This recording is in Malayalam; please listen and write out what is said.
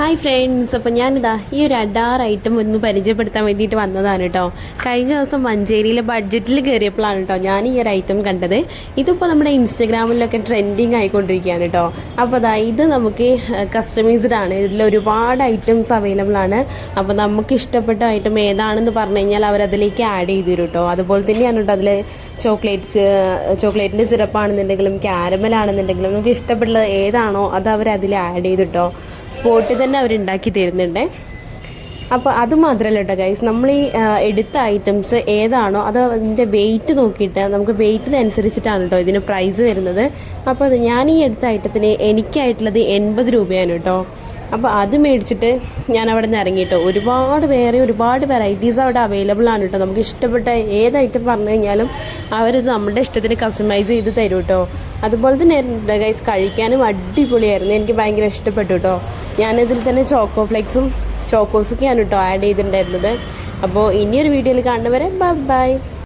ഹായ് ഫ്രണ്ട്സ് അപ്പോൾ ഞാനിതാ ഈ ഒരു അഡാർ ഐറ്റം ഒന്ന് പരിചയപ്പെടുത്താൻ വേണ്ടിയിട്ട് വന്നതാണ് കേട്ടോ കഴിഞ്ഞ ദിവസം മഞ്ചേരിയിലെ ബഡ്ജറ്റിൽ കയറിയപ്പോഴാണ് കേട്ടോ ഞാൻ ഈ ഒരു ഐറ്റം കണ്ടത്. ഇതിപ്പോൾ നമ്മുടെ ഇൻസ്റ്റഗ്രാമിലൊക്കെ ട്രെൻഡിങ് ആയിക്കൊണ്ടിരിക്കുകയാണ് കേട്ടോ അപ്പോൾ അതാ ഇത് നമുക്ക് കസ്റ്റമൈസ്ഡ് ആണ്. ഇതിൽ ഒരുപാട് ഐറ്റംസ് അവൈലബിൾ ആണ്. അപ്പോൾ നമുക്ക് ഇഷ്ടപ്പെട്ട ഐറ്റം ഏതാണെന്ന് പറഞ്ഞു കഴിഞ്ഞാൽ അവരതിലേക്ക് ആഡ് ചെയ്തു തരും കേട്ടോ അതുപോലെ തന്നെയാണ് കേട്ടോ അതിൽ ചോക്ലേറ്റ്സ് ചോക്ലേറ്റിന്റെ സിറപ്പാണെന്നുണ്ടെങ്കിലും ക്യാരമൽ ആണെന്നുണ്ടെങ്കിലും നമുക്ക് ഇഷ്ടപ്പെട്ടുള്ളത് ഏതാണോ അത് അവർ അതിൽ ആഡ് ചെയ്തിട്ടോ സ്പോട്ടിൽ തന്നെ അവർ ഉണ്ടാക്കി തരുന്നുണ്ട്. അപ്പോൾ അത് മാത്രമല്ല കേട്ടോ ഗൈസ് നമ്മൾ ഈ എടുത്ത ഐറ്റംസ് ഏതാണോ അത് അതിന്റെ വെയിറ്റ് നോക്കിയിട്ട് നമുക്ക് വെയിറ്റിനനുസരിച്ചിട്ടാണ് കേട്ടോ ഇതിന് പ്രൈസ് വരുന്നത്. അപ്പോൾ ഞാൻ ഈ എടുത്ത ഐറ്റത്തിന് എനിക്കായിട്ടുള്ളത് എൺപത് രൂപയാണ് കേട്ടോ അപ്പോൾ അത് മേടിച്ചിട്ട് ഞാൻ അവിടെ നിന്ന് ഇറങ്ങിയിട്ടോ ഒരുപാട് വേറെ ഒരുപാട് വെറൈറ്റീസ് അവിടെ അവൈലബിൾ ആണ് കേട്ടോ. നമുക്ക് ഇഷ്ടപ്പെട്ട ഏത് ഐറ്റം പറഞ്ഞു കഴിഞ്ഞാലും അവരത് നമ്മുടെ ഇഷ്ടത്തിന് കസ്റ്റമൈസ് ചെയ്ത് തരും കേട്ടോ. അതുപോലെ തന്നെ ഗൈസ് കഴിക്കാനും അടിപൊളിയായിരുന്നു. എനിക്ക് ഭയങ്കര ഇഷ്ടപ്പെട്ടു കേട്ടോ. ഞാനിതിൽ തന്നെ ചോക്കോ ഫ്ലെക്സും ചോക്കോസൊക്കെയാണ് കേട്ടോ ആഡ് ചെയ്തിട്ടുണ്ടായിരുന്നത്. അപ്പോൾ ഇനിയൊരു വീഡിയോയിൽ കാണുന്നവരെ ബൈ ബൈ